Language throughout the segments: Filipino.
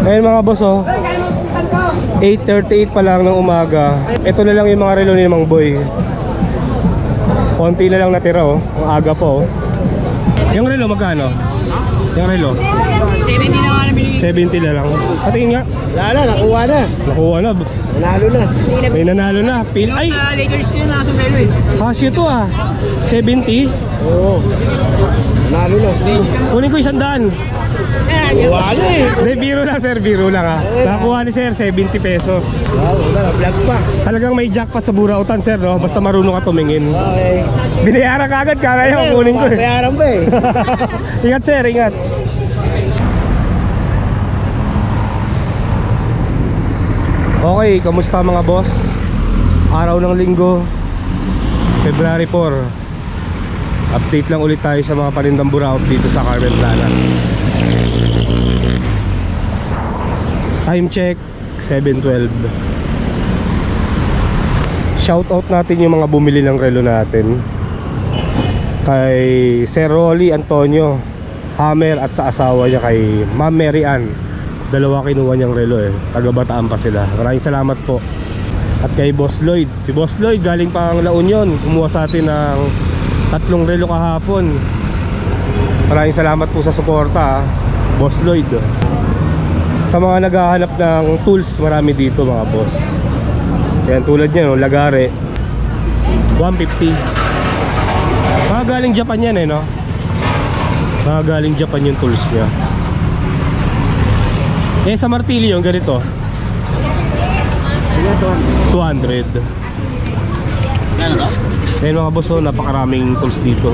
Ngayon mga boss oh 8.38 pa lang ng umaga Ito na lang yung mga relo ni Mang Boy Konti na lang natira oh Ang aga po oh Yung relo magkano? Yung relo? 70 na nga na binigay. 70 na lang Patingin nga Wala na, nakuha na. Nakuha na Nanalo na. May nanalo na Pil Ay! Ah, Lakers ko yun nasa sombrero eh. Kasyo to ah 70 Oo. Nanalo na. Kunin ko isang daan Nakuha na eh. Hindi, biro lang sir, biro lang ah Nakuha ni sir, 70 pesos Wow, wala. Vlog pa. Talagang may jackpot sa burautan sir no Basta marunong ka tumingin Okay. Binayaran ka agad, kaya yung kunin ko eh Bayaran pa eh. ingat sir, ingat Okay, kamusta mga boss? Araw ng linggo February 4 Update lang ulit tayo sa mga panindang buraot dito sa Carmen Planas Time check 7.12 Shoutout natin yung mga bumili ng relo natin. Kay Sir Rolly Antonio Hammer at sa asawa niya kay Ma'am Mary Ann. Dalawa kinuha niyang relo eh. Taga Bataan pa sila. Maraming salamat po. At kay Boss Lloyd. Si Boss Lloyd galing pa ang La Union. Kumuha sa atin ng tatlong relo kahapon. Maraming salamat po sa suporta ah. Boss Lloyd Sa mga naghahanap ng tools Marami dito mga boss Yan tulad niya no, Lagare 150 Mga galing Japan yan eh no Mga galing Japan yung tools niya Eh sa martilyo yung ganito 200 Ano to? Ayun mga boss, oh, napakaraming tools dito.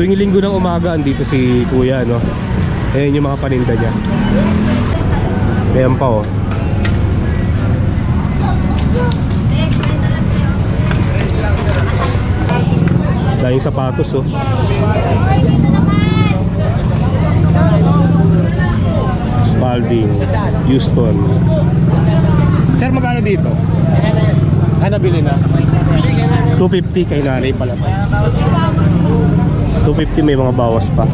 Tuwing linggo ng umaga, andito si kuya, no? Ayan yung mga paninda niya. Ayan pa, oh. Dahil sapatos, oh. Spalding, Houston. Sir, magkano dito? Ah, nabili na. 250 kay nanay pala. 250 may mga bawas pa.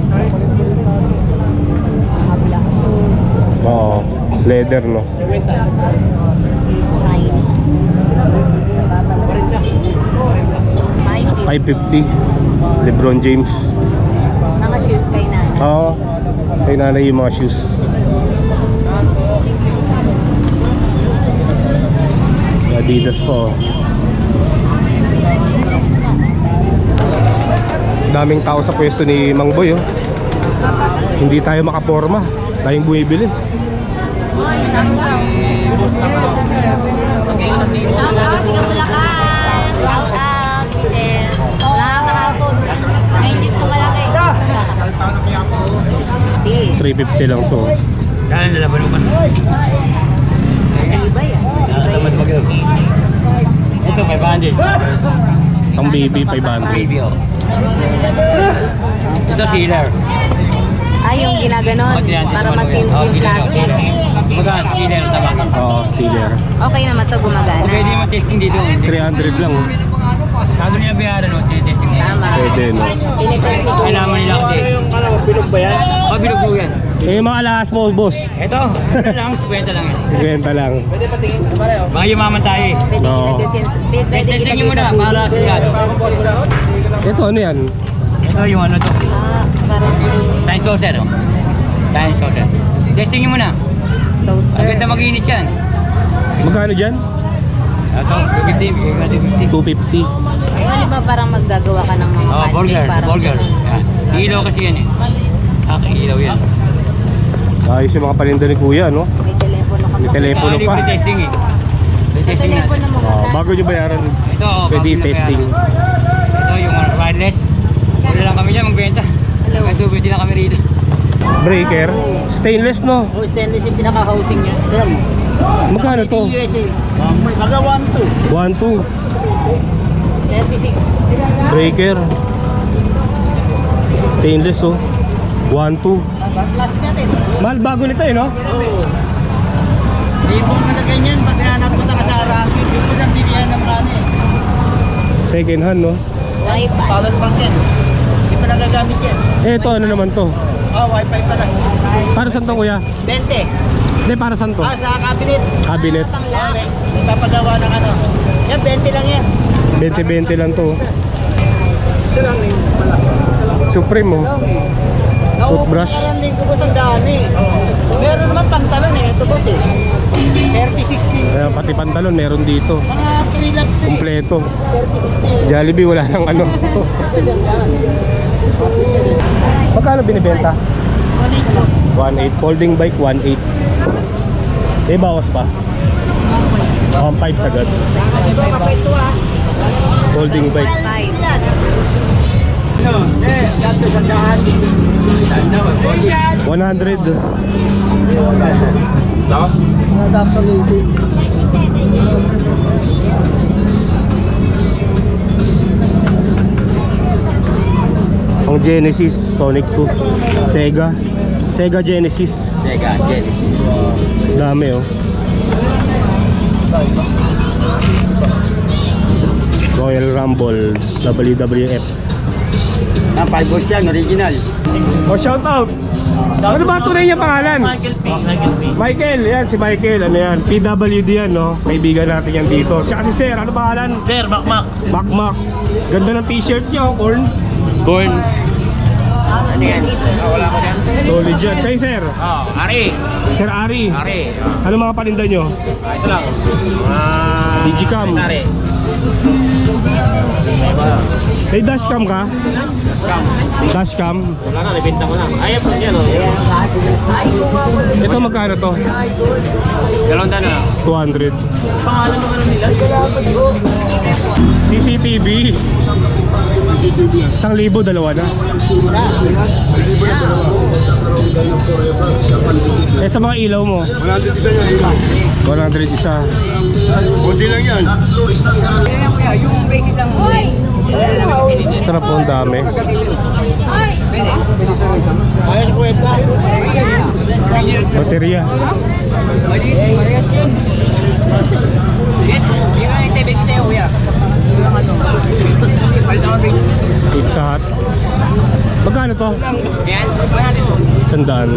Oo, leather no. Shiny. 550 Lebron James. Mga shoes kay Nana. Oo, kay nanay yung mga shoes. Adidas po. Daming tao sa pwesto ni Mang Boy oh. Hindi tayo makaporma. Tayong bumibili. 350 lang to. Dahil nalaban mo pa. iba yan. Mo kayo. Ito, may bandage. Ang baby 500. Baby, oh. Ito, sealer. Ah, yung ginaganon. Para masil yung plastic. Magaan, sealer ang tabak. Oo, sealer. Okay naman to gumagana. Pwede mo testing dito. 300 lang oh. Sabi niya bayaran, no? Testing nila. Tama. Pwede no. Tinitest ko. Kailangan nila kasi. Bilog ba yan? Oh, bilog po yan. Eh yung mga alahas mo, boss. Ito, ito lang, 50 lang yan. 50 lang. Mga yumaman tayo eh. Pwede Oo. ilagay sa... Pwede Testing nyo muna para sa yan. Ito ano yan? Ito yung ano to. Time saucer. oh. Time saucer. Testing nyo muna. Ang ganda mag-init yan. Magkano dyan? Ito, 250. 250. 250. Ano ba parang maggagawa ka ng mga Oh, pancake? burger. Burger. Yan. Ilaw kasi yan eh. Aking ilaw yan. Ayos yung mga paninda ni kuya, no? May telepono ka May telepono pa. libre testing eh. May May testing na. Oh, ba? bago nyo bayaran, Ito, oh, pwede testing. Ito yung wireless. Wala lang kami dyan magbenta. Hello. Ito, pwede lang kami rito. Breaker. Stainless, no? Oh, stainless yung pinaka-housing niya. Alam mo? Magkano to? USA. Taga 1-2. 1, 2. 36. Breaker. Stainless, oh. 1, 2. Class natin. Mahal bago nito, eh, no? Oo. Ibong na ganyan, pag napunta ka sa Araki, dito lang bilihan ng marami. Second hand, no? Wi-Fi. Power bank yan. Pa nagagamit yan. Eh, ito ano naman to? Oh, wifi pala. Para saan to kuya? 20. Hindi, para saan to? Ah, sa cabinet. Cabinet. Okay. Ipapagawa ng ano. Yan, 20 lang yan. 20-20 lang to. Supreme oh. Toothbrush. Nauubusan din ko boss ang dami. Meron naman pantalon eh. Ito boss eh. 30-60. Ayan, pati pantalon meron dito. Mga pre-lap to eh. Kumpleto. Jollibee wala nang ano. Magkano binibenta? 1.8. Folding bike 1.8. Eh, bawas pa. 1.5 sagad. Folding bike. Ano? Eh, dito sa daan. Ano? 100. Ang Genesis, Sonic 2, Sega. Sega Genesis. Teka, Genesis. Dami oh. Royal Rumble, WWF. Ang 5 volts yan, original. Oh, shout out! Ano ba tunay niya pangalan? Michael P. Michael P. Michael, yan si Michael, ano yan, PWD yan, no? Kaibigan natin yan dito. Siya si Sir, ano pangalan? There, Bakmak. Bakmak. Ganda ng t-shirt niya, oh, corn. Ano yan? Ah, wala ko yan. Solid yan. Kay Sir, Oh, Ari. Sir Ari. Ari. Ano mga paninda nyo? Ah, ito lang. Ah, Digicam. Ari. May dashcam ka? Cam. Dashcam. Wala na, nabenta ko na. Ayap na yan, oh. Ito magkano to? Dalawang daan na. 200. Pangalan ng ano nila? CCTV. Isang libo, dalawa na. Eh sa mga ilaw mo? 100 isa. Strap po ang dami. Ayos kwenta. Baterya. Pizza Magkano to? Sandaan.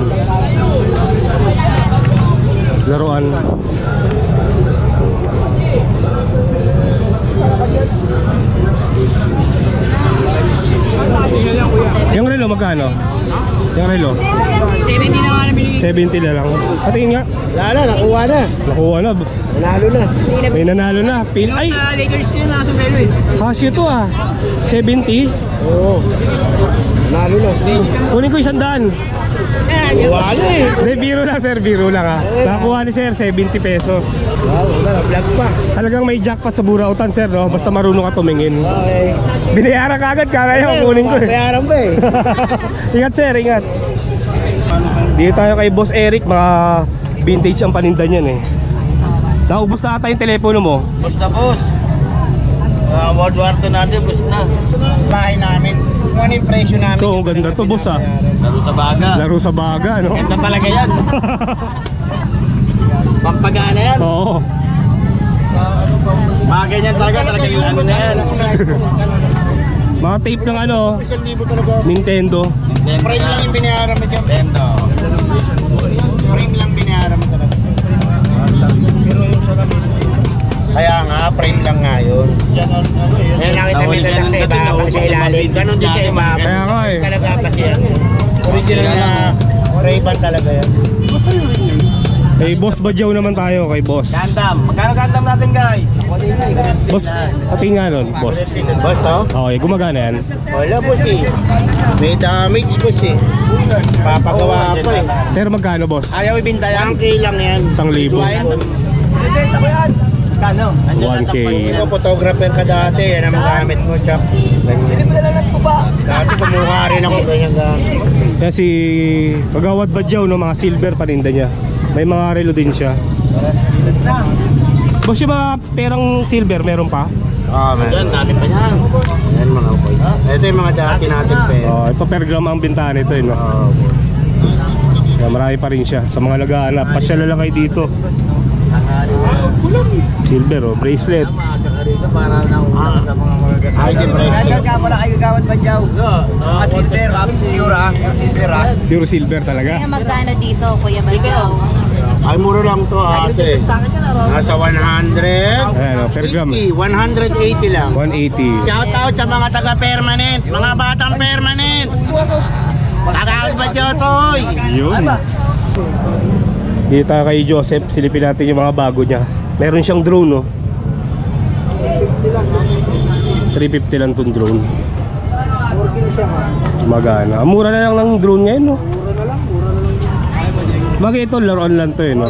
Laruan. Yung relo magkano? Yung relo? 70 na nga nabili. 70 na lang. Patingin nga. Wala na, nakuha na. Nakuha na. Nanalo na. May nanalo na. Pil ay, Ah, Lakers ko yun nasa sombrero eh. kasyo to ah. 70. Oo. Nanalo na. Kunin ko isang daan. Wala eh. Hindi, biro lang sir, biro lang ah. Nakuha ni sir, 70 pesos. Wow, wala, vlog pa. Talagang may jackpot sa burautan sir, no? Basta marunong ka tumingin. Okay. Binayaran ka agad, kaya yung kunin ko eh. Bayaran pa eh. ingat sir, ingat. Dito tayo kay Boss Eric, mga vintage ang paninda niyan eh. Naubos na ata yung telepono mo. Boss na boss. Uh, World War II natin, boss na. Bahay namin. Kung ano yung presyo namin. Ito, ang ganda to boss ah. Laro sa baga. Laro sa baga, no? Ganda talaga yan. Pampagana yan. Oo. Mga ganyan talaga, talaga yung ano na yan. Mga tape ng ano, talaga. Nintendo. Frame lang yung binayaran mo dyan. Nintendo. Frame lang binayaran mo talaga. Kaya nga, frame lang nga yun. Kaya nakita mo yung latak sa iba, sa ilalim. Ganon din sa iba. Kaya nga eh. Talaga kasi yan. Original na Ray-Ban talaga yan. Kay Boss Badyaw naman tayo, kay Boss. Gandam. Magkano gandam natin, guys? Boss, pati nga nun, Boss. Boss to? Okay, gumagana yan. Wala boss eh. May damage boss eh. Papagawa ko eh. Pero magkano, Boss? Ayaw ibinta yan? 1K lang yan. Isang libo. Ibenta ko yan. Kano? 1K. Ikaw photographer ka dati, yan ang gamit mo, Chap. Ganyan. Dati kumuha rin ako ganyan gamit. Kaya si Kagawad Badyaw, no, mga silver paninda niya. May mga relo din siya. Boss, yung mga perang silver, meron pa? Ah, man. Yan, dami pa yan. Yan mga boy. Ito yung mga dati natin pe. Oh, ito per gram ang bintahan nito, eh, no? Oh, Kaya marami pa rin siya. Sa mga nag-aanap, pasyala lang kayo dito. Silver oh, bracelet. Ay, di break. wala kayo gawad ba dyaw? Ah, silver, ah, pure ah, pure silver ah. Pure silver talaga. Kaya magkano dito, Kuya Banjaw? Ay, mura lang to ate. Nasa 100. Ayan oh, per gram. 180 lang. 180. Shout out sa mga taga-permanent, mga batang permanent. Tagaawit ba Jotoy? Yun. Dito kay Joseph, silipin natin yung mga bago niya. Meron siyang drone, no? 350 lang tong drone. Magana. Ang mura na lang ng drone ngayon, no? Mura na lang, mura na lang. Bagay ito, laruan lang to, eh, no?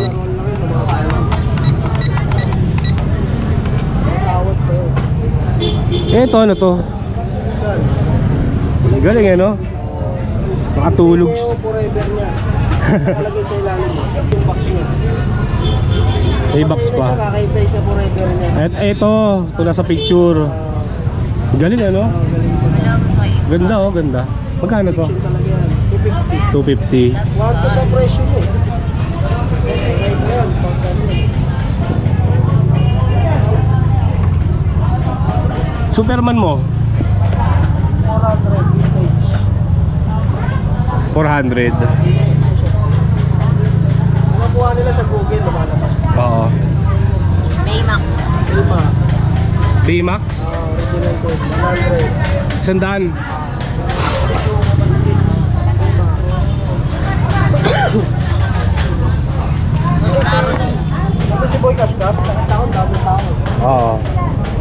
Ito, ano to? Galing, eh, no? Makatulog. forever niya. Nakalagay sa ilalim. Yung box. May box pa. Nakakitay sa forever niya. At ito, ito nasa picture. Galing ano? Ganda oh, ganda. Magkano to? Yun talaga yan. 250. 250. One to sa presyo mo. Superman mo, 400 vintage. 400. Nakuha nila sa Google, lumalabas. Oo. Baymax. Lima. B-Max, Ah, original code. 100. sandaan. Si Boy Kaskas, nakataon, dami tao. Oo.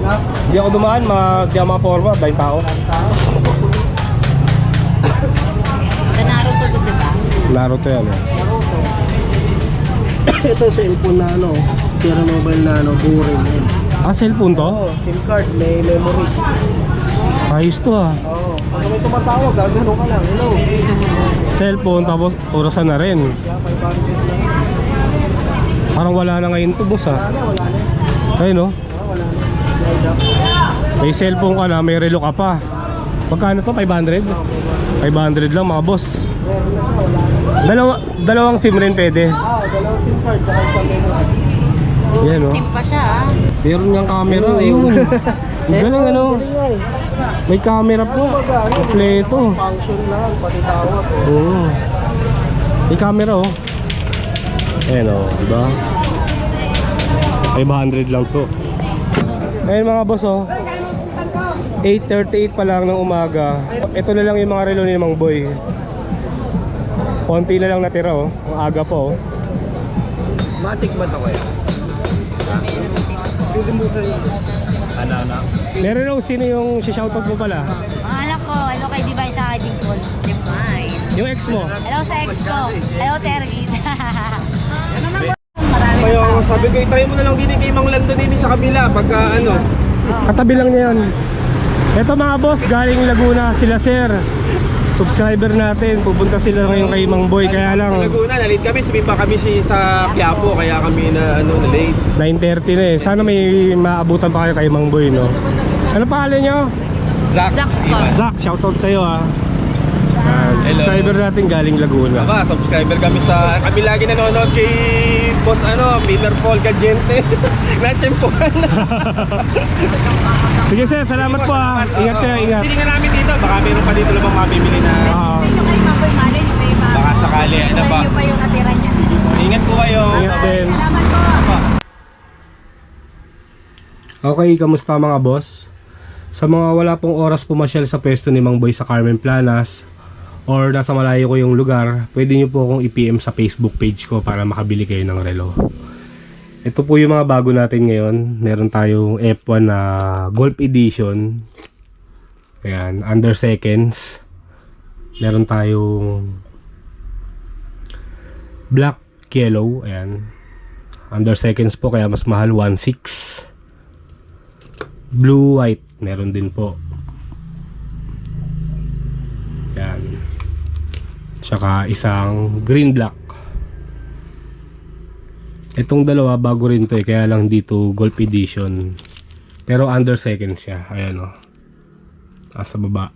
Na, Hindi ako dumaan, mga, di ako makaporma, dahil tao. tao. Sa Naruto to, di ba? Naruto yan eh. Ito cellphone na ano, Sierra Mobile na ano, buring. Ah, cellphone to? Oo, SIM card, may memory. Ayos to ah. Oo, pag may tumatawag, gagano ka lang, hello. Cellphone, tapos orasan na rin. Kaya 500 lang. Parang wala na ngayon to, boss Wala ah. na, wala na. Ayun oh. Oo, wala na. Slide up. May cellphone ka na, may relo ka pa. Magkano to? 500? 500 lang mga boss. Meron na wala na. Dalawa, dalawang SIM rin pwede. Ah, dalawang SIM card, saka isang memory. Yan, oh. SIM pa siya, ah. Meron niyang camera, ayun. Ang galing ano. Galing eh. May camera po. Ano, Kompleto. Function lang, pati tawag. oh. Oo. May camera oh. Ayan oh, diba? 500 lang to. Ayun mga boss oh. 8.38 pa lang ng umaga. Ito na lang yung mga relo ni Mang Boy. Konti na lang natira oh. Ang aga pa oh. Matik ba ito kayo? Pwede mo sa Ano na? Meron raw sino yung si shoutout mo pala? Ang anak ko, hello kay Divine sa aking call. Divine. Yung ex mo? Hello sa ex ko. Hello, Tergin. Kaya sabi ko, itry mo na lang din kay Mang Lando din sa kabila pagka ano. Katabi lang niya yan. Ito mga boss, galing Laguna sila sir. Subscriber natin, pupunta sila ngayon kay Mang Boy kaya Sa lang Laguna, nalit kami, sumipa pa kami si, sa Quiapo, kaya kami na ano, na late. 9.30 na eh. Sana may maabutan pa kayo kay Mang Boy, no? Ano pangalan nyo? Zach. Zach po. Zach, shoutout sa'yo ah. Yan, Hello. subscriber natin galing Laguna. Aba, subscriber kami sa, kami lagi nanonood kay Boss ano, Peter Paul Gadiente. Natsempuhan. Sige sir, salamat po ah. Ingat kayo, ingat. Titingnan namin dito, baka meron pa dito lumang mabibili na Ito may mga... baka sakali. Ano ba? Malayo pa yung natira niya. Ingat po kayo. ingat din. Salamat po. Okay, kamusta mga boss? Sa mga wala pong oras pumasyal sa pwesto ni Mang Boy sa Carmen Planas or nasa malayo ko yung lugar, pwede nyo po akong i-PM sa Facebook page ko para makabili kayo ng relo. Ito po yung mga bago natin ngayon. Meron tayong F1 na Golf Edition. Ayan, under seconds. Meron tayong Black Yellow. Ayan. Under seconds po kaya mas mahal 1.6 blue white meron din po yan tsaka isang green black itong dalawa bago rin to eh kaya lang dito golf edition. Pero under second siya ayan o nasa baba.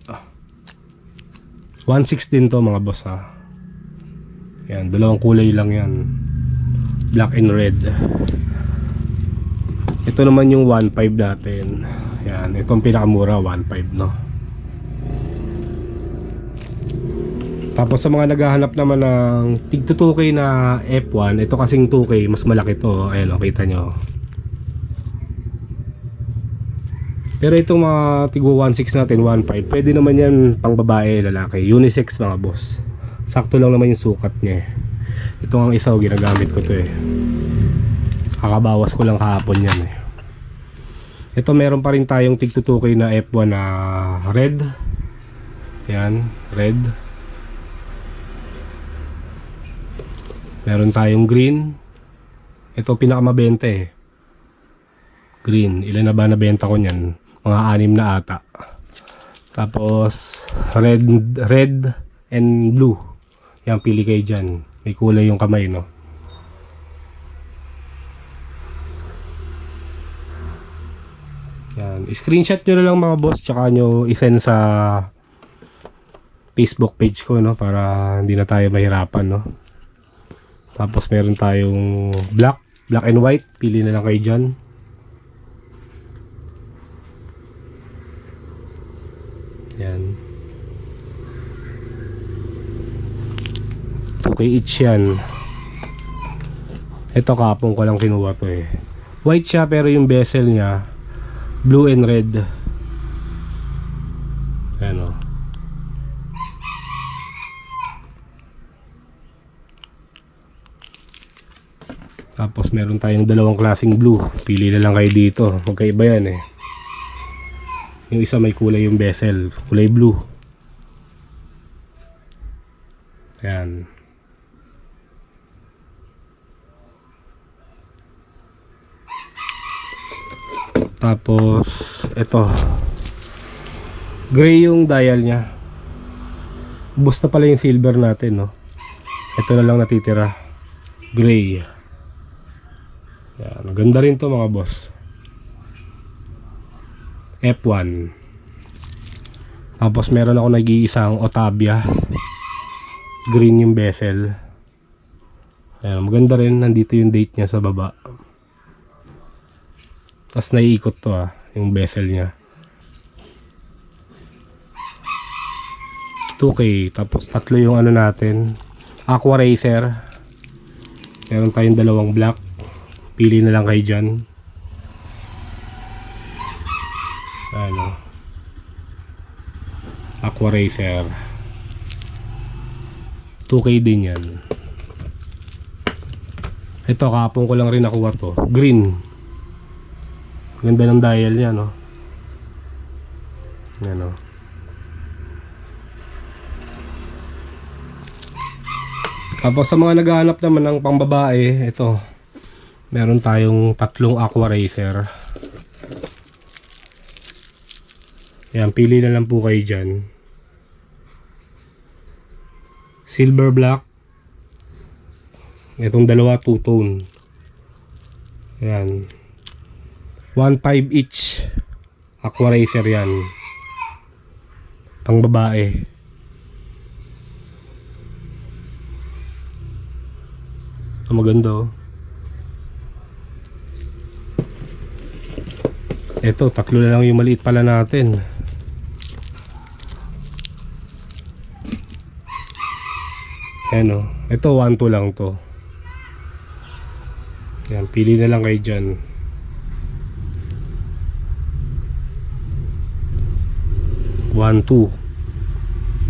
1.6 din to mga boss ha yan dalawang kulay lang yan. Black and red. Ito naman yung 1.5 natin. Yan, itong pinakamura 1.5 no. Tapos sa mga naghahanap naman ng tig 2K na F1, ito kasing 2K, mas malaki to. Ayan o, kita nyo. Pero itong mga tigwa 1.6 natin, 1.5, pwede naman yan pang babae, lalaki. Unisex mga boss. Sakto lang naman yung sukat niya eh. Ito ang isa, oh, ginagamit ko to eh. Kakabawas ko lang kahapon yan eh. Ito meron pa rin tayong tig 2K na F1 na red. Yan, red. Meron tayong green. Ito pinakamabenta eh. Green. Ilan na ba nabenta ko niyan? Mga anim na ata. Tapos red red and blue. Yan pili kayo dyan. May kulay yung kamay no. Yan. Screenshot nyo na lang mga boss tsaka nyo isend sa Facebook page ko no para hindi na tayo mahirapan no. Tapos meron tayong black, black and white. Pili na lang kayo dyan. Yan. 2K each yan. Ito kapong ko lang kinuha to eh. White siya pero yung bezel niya blue and red. Ayan Tapos meron tayong dalawang klaseng blue. Pili na lang kayo dito. Magkaiba yan eh. Yung isa may kulay yung bezel. Kulay blue. Ayan. Tapos, ito. Gray yung dial niya. Ubus na pala yung silver natin, no? Ito na lang natitira. Gray. Ganda rin to mga boss. F1. Tapos meron ako nag-iisang Otavia. Green yung bezel. Ayan, maganda rin. Nandito yung date niya sa baba. Tapos naiikot to ah, yung bezel niya. 2K. Tapos tatlo yung ano natin. Aqua Racer. Meron tayong dalawang black. Pili na lang kayo dyan. Ano. Aqua Racer. 2K din yan. Ito, kapong ko lang rin nakuha to. Green. Ganda ng dial niya, no? Yan, no? Tapos sa mga naghahanap naman ng pangbabae, ito. Meron tayong tatlong aqua racer. Yan, pili na lang po kayo dyan. Silver black. Itong dalawa, two-tone. Yan. 1.5 each. Aqua racer yan. Pang babae. Maganda oh. Ito, tatlo na lang yung maliit pala natin. Ayan o. Ito, 1-2 lang to. Yan, pili na lang kayo dyan. One, two.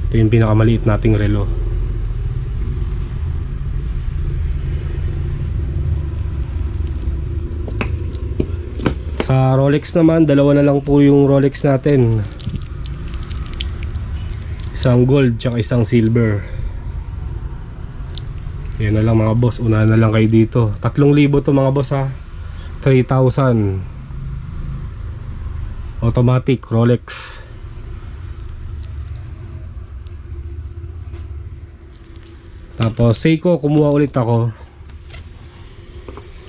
Ito yung pinakamaliit nating relo. Sa Rolex naman, dalawa na lang po yung Rolex natin. Isang gold, tsaka isang silver. Yan na lang mga boss, una na lang kayo dito. 3,000 to mga boss ha. 3,000. Automatic Rolex. Tapos Seiko, kumuha ulit ako.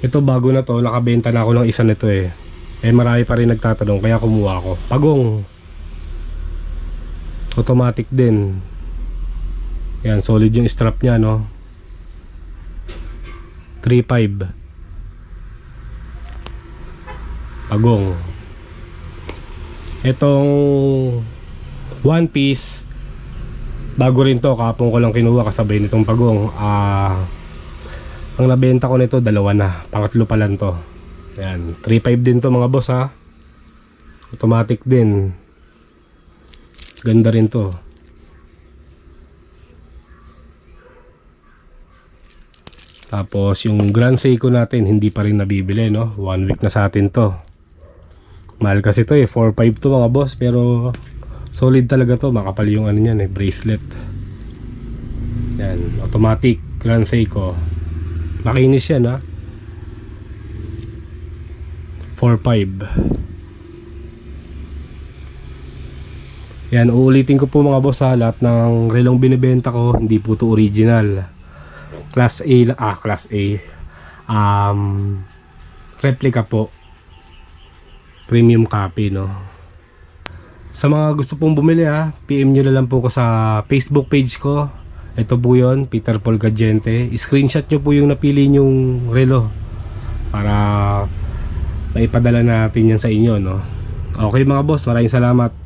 Ito bago na to, nakabenta na ako ng isa nito eh. Eh marami pa rin nagtatanong kaya kumuha ako. Pagong. Automatic din. Yan, solid yung strap niya no. 3.5 pagong itong one piece bago rin to kapong ko lang kinuha kasabay nitong pagong ah ang nabenta ko nito dalawa na pangatlo pa lang to yan 3.5 din to mga boss ha? Automatic din. Ganda rin to. Tapos yung Grand Seiko natin hindi pa rin nabibili no? One week na sa atin to. Mahal kasi to eh. 4.5 to mga boss pero solid talaga to. Makapal yung ano yan eh bracelet. Yan automatic Grand Seiko. Makinis yan ha 4.5 yan uulitin ko po mga boss ha lahat ng relong binibenta ko hindi po to original. Class A ah class A. Um replica po. Premium copy no? Sa mga gusto pong bumili ha PM nyo na lang po ko sa Facebook page ko. Ito po yon Peter Paul Gadiente screenshot nyo po yung napili nyong relo para maipadala natin yan sa inyo no? Okay mga boss maraming salamat